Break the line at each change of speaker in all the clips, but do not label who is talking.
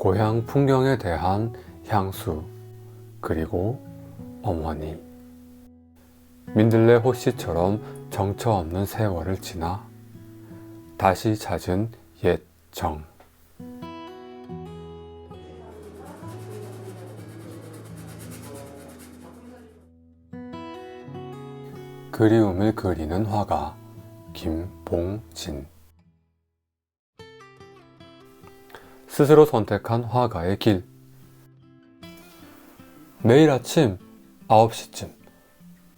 고향 풍경에 대한 향수, 그리고 어머니. 민들레 호씨처럼 정처 없는 세월을 지나 다시 찾은 옛 정. 그리움을 그리는 화가 김봉진 스스로 선택한 화가의 길 매일 아침 9시쯤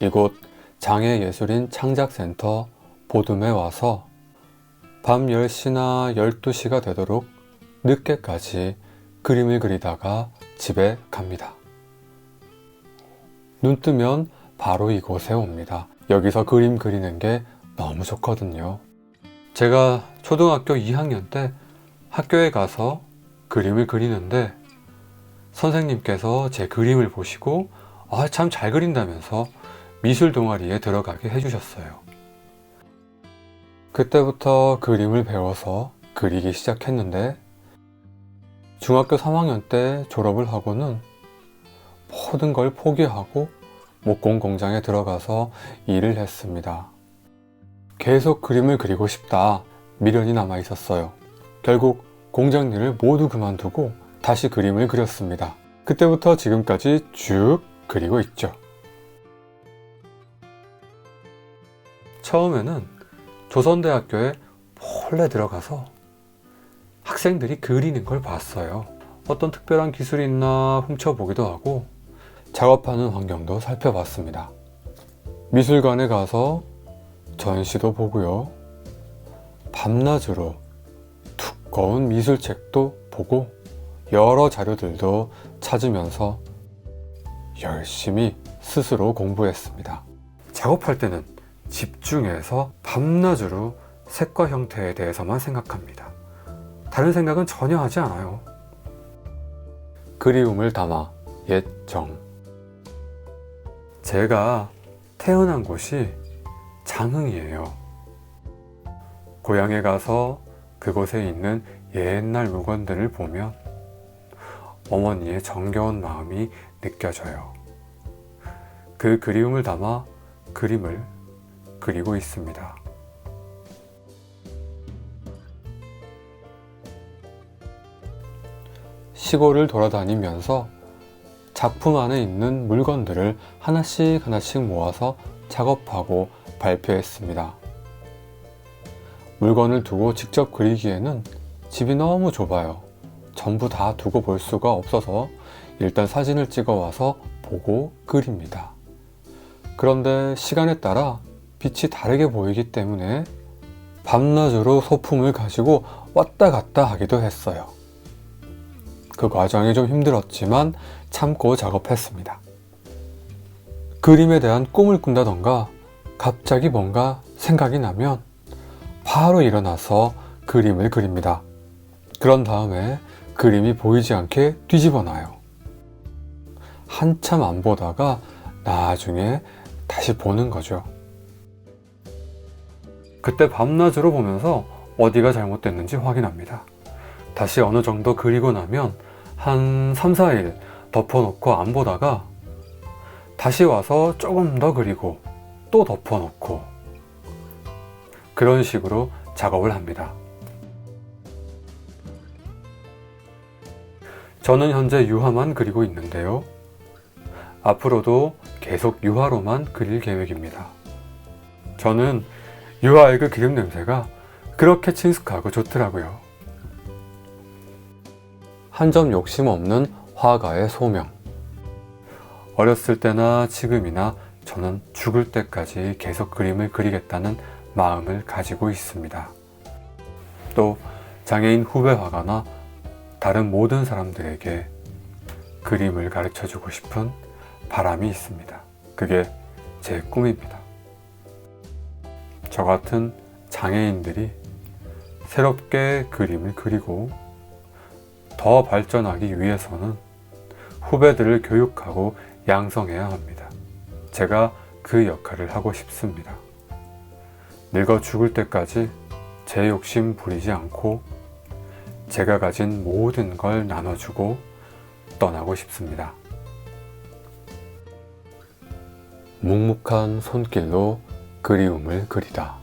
이곳 장애예술인 창작센터 보듬에 와서 밤 10시나 12시가 되도록 늦게까지 그림을 그리다가 집에 갑니다. 눈 뜨면 바로 이곳에 옵니다. 여기서 그림 그리는 게 너무 좋거든요. 제가 초등학교 2학년 때 학교에 가서 그림을 그리는데 선생님께서 제 그림을 보시고 아, 참 잘 그린다면서 미술 동아리에 들어가게 해주셨어요. 그때부터 그림을 배워서 그리기 시작했는데 중학교 3학년 때 졸업을 하고는 모든 걸 포기하고 목공 공장에 들어가서 일을 했습니다. 계속 그림을 그리고 싶다 미련이 남아 있었어요. 결국 공장 일을 모두 그만두고 다시 그림을 그렸습니다. 그때부터 지금까지 쭉 그리고 있죠. 처음에는 조선대학교에 몰래 들어가서 학생들이 그리는 걸 봤어요. 어떤 특별한 기술이 있나 훔쳐보기도 하고 작업하는 환경도 살펴봤습니다. 미술관에 가서 전시도 보고요. 밤낮으로 두꺼운 미술책도 보고 여러 자료들도 찾으면서 열심히 스스로 공부했습니다. 작업할 때는 집중해서 밤낮으로 색과 형태에 대해서만 생각합니다. 다른 생각은 전혀 하지 않아요. 그리움을 담아 옛 정. 제가 태어난 곳이 장흥이에요. 고향에 가서 그곳에 있는 옛날 물건들을 보면 어머니의 정겨운 마음이 느껴져요. 그 그리움을 담아 그림을 그리고 있습니다. 시골을 돌아다니면서 작품 안에 있는 물건들을 하나씩 하나씩 모아서 작업하고 발표했습니다. 물건을 두고 직접 그리기에는 집이 너무 좁아요. 전부 다 두고 볼 수가 없어서 일단 사진을 찍어 와서 보고 그립니다. 그런데 시간에 따라 빛이 다르게 보이기 때문에 밤낮으로 소품을 가지고 왔다 갔다 하기도 했어요. 그 과정이 좀 힘들었지만 참고 작업했습니다. 그림에 대한 꿈을 꾼다던가 갑자기 뭔가 생각이 나면 바로 일어나서 그림을 그립니다. 그런 다음에 그림이 보이지 않게 뒤집어 놔요. 한참 안 보다가 나중에 다시 보는 거죠. 그때 밤낮으로 보면서 어디가 잘못됐는지 확인합니다. 다시 어느 정도 그리고 나면 한 3, 4일 덮어놓고 안 보다가 다시 와서 조금 더 그리고 또 덮어놓고 그런 식으로 작업을 합니다. 저는 현재 유화만 그리고 있는데요. 앞으로도 계속 유화로만 그릴 계획입니다. 저는 유화의 그 그림 냄새가 그렇게 친숙하고 좋더라고요. 한 점 욕심 없는 화가의 소명. 어렸을 때나 지금이나 저는 죽을 때까지 계속 그림을 그리겠다는 마음을 가지고 있습니다. 또 장애인 후배 화가나 다른 모든 사람들에게 그림을 가르쳐 주고 싶은 바람이 있습니다. 그게 제 꿈입니다. 저 같은 장애인들이 새롭게 그림을 그리고 더 발전하기 위해서는 후배들을 교육하고 양성해야 합니다. 제가 그 역할을 하고 싶습니다. 늙어 죽을 때까지 제 욕심 부리지 않고 제가 가진 모든 걸 나눠주고 떠나고 싶습니다. 묵묵한 손길로 그리움을 그리다.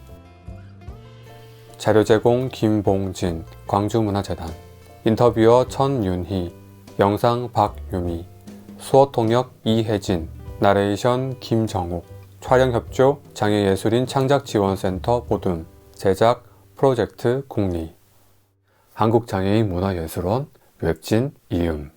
자료 제공 김봉진, 광주문화재단. 인터뷰어 천윤희, 영상 박유미, 수어 통역 이혜진, 나레이션 김정욱, 촬영 협조 장애예술인 창작지원센터 보듬, 제작 프로젝트 국리, 한국장애인 문화예술원 웹진 이음.